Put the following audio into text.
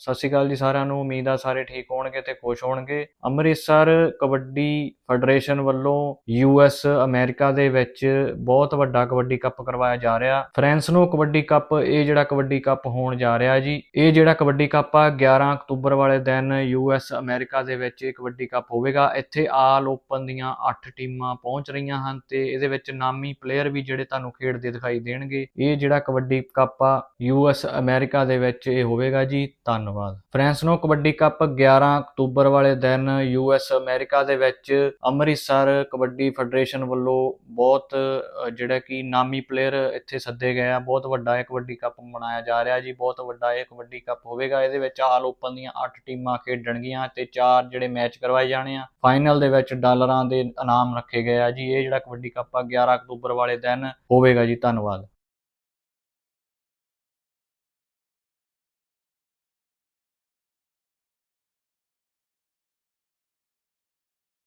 ਸਤਿ ਸ਼੍ਰੀ ਅਕਾਲ ਜੀ ਸਾਰਿਆਂ ਨੂੰ, ਉਮੀਦ ਆ ਸਾਰੇ ਠੀਕ ਹੋਣਗੇ ਤੇ ਖੁਸ਼ ਹੋਣਗੇ। ਅੰਮ੍ਰਿਤਸਰ ਕਬੱਡੀ ਫੈਡਰੇਸ਼ਨ ਵੱਲੋਂ ਯੂਐਸ ਅਮਰੀਕਾ ਦੇ ਵਿੱਚ ਬਹੁਤ ਵੱਡਾ ਕਬੱਡੀ ਕੱਪ ਕਰਵਾਇਆ ਜਾ ਰਿਹਾ। ਫ੍ਰੈਂਸਨੋ ਕਬੱਡੀ ਕੱਪ, ਇਹ ਜਿਹੜਾ ਕਬੱਡੀ ਕੱਪ ਹੋਣ ਜਾ ਰਿਹਾ ਜੀ, ਇਹ ਜਿਹੜਾ ਕਬੱਡੀ ਕੱਪ ਆ 11 ਅਕਤੂਬਰ ਵਾਲੇ ਦਿਨ ਯੂਐਸ ਅਮਰੀਕਾ ਦੇ ਵਿੱਚ ਇਹ ਕਬੱਡੀ ਕੱਪ ਹੋਵੇਗਾ। ਇੱਥੇ ਆਲ ਓਪਨ ਦੀਆਂ 8 ਟੀਮਾਂ ਪਹੁੰਚ ਰਹੀਆਂ ਹਨ ਤੇ ਇਹਦੇ ਵਿੱਚ ਨਾਮੀ ਪਲੇਅਰ ਵੀ ਜਿਹੜੇ ਤੁਹਾਨੂੰ ਖੇਡਦੇ ਦਿਖਾਈ ਦੇਣਗੇ। ਇਹ ਜਿਹੜਾ ਕਬੱਡੀ ਕੱਪ ਆ ਯੂਐਸ ਅਮਰੀਕਾ ਦੇ ਵਿੱਚ ਇਹ ਹੋਵੇਗਾ ਜੀ। ਧੰਨਵਾਦ। ਫ੍ਰੈਂਸਨੋ ਕਬੱਡੀ ਕੱਪ 11 ਅਕਤੂਬਰ ਵਾਲੇ ਦਿਨ ਯੂਐਸ ਅਮਰੀਕਾ ਦੇ ਵਿੱਚ ਅੰਮ੍ਰਿਤਸਰ ਕਬੱਡੀ ਫੈਡਰੇਸ਼ਨ ਵੱਲੋਂ ਬਹੁਤ ਜਿਹੜਾ ਕਿ ਨਾਮੀ ਪਲੇਅਰ ਇੱਥੇ ਸੱਦੇ ਗਏ ਆ। ਬਹੁਤ ਵੱਡਾ ਇਹ ਕਬੱਡੀ ਕੱਪ ਮਨਾਇਆ ਜਾ ਰਿਹਾ ਜੀ। ਬਹੁਤ ਵੱਡਾ ਇਹ ਕਬੱਡੀ ਕੱਪ ਹੋਵੇਗਾ। ਇਹਦੇ ਵਿੱਚ ਆਲ ਓਪਨ ਦੀਆਂ 8 ਟੀਮਾਂ ਖੇਡਣਗੀਆਂ ਤੇ ਚਾਰ ਜਿਹੜੇ ਮੈਚ ਕਰਵਾਏ ਜਾਣੇ ਆ। ਫਾਈਨਲ ਦੇ ਵਿੱਚ ਡਾਲਰਾਂ ਦੇ ਇਨਾਮ ਰੱਖੇ ਗਏ ਆ ਜੀ। ਇਹ ਜਿਹੜਾ ਕਬੱਡੀ ਕੱਪ ਆ 11 ਅਕਤੂਬਰ ਵਾਲੇ ਦਿਨ ਹੋਵੇਗਾ ਜੀ। ਧੰਨਵਾਦ।